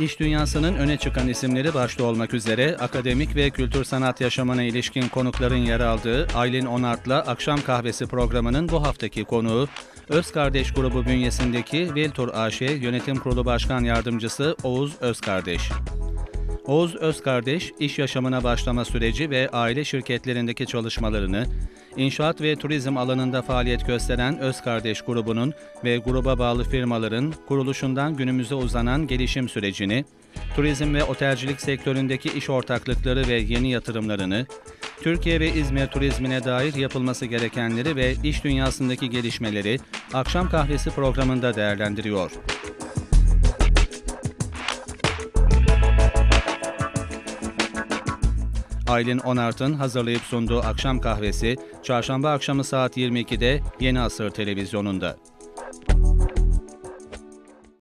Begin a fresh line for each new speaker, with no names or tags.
İş dünyasının öne çıkan isimleri başta olmak üzere akademik ve kültür sanat yaşamına ilişkin konukların yer aldığı Aylin Onart'la Akşam Kahvesi programının bu haftaki konuğu, Öz Kardeş grubu bünyesindeki Viltur AŞ Yönetim Kurulu Başkan Yardımcısı Oğuz Özkardeş. Oğuz Özkardeş, iş yaşamına başlama süreci ve aile şirketlerindeki çalışmalarını, inşaat ve turizm alanında faaliyet gösteren Özkardeş grubunun ve gruba bağlı firmaların kuruluşundan günümüze uzanan gelişim sürecini, turizm ve otelcilik sektöründeki iş ortaklıkları ve yeni yatırımlarını, Türkiye ve İzmir turizmine dair yapılması gerekenleri ve iş dünyasındaki gelişmeleri Akşam Kahvesi programında değerlendiriyor. Aylin Onart'ın hazırlayıp sunduğu akşam kahvesi çarşamba akşamı saat 22'de Yeni Asır televizyonunda.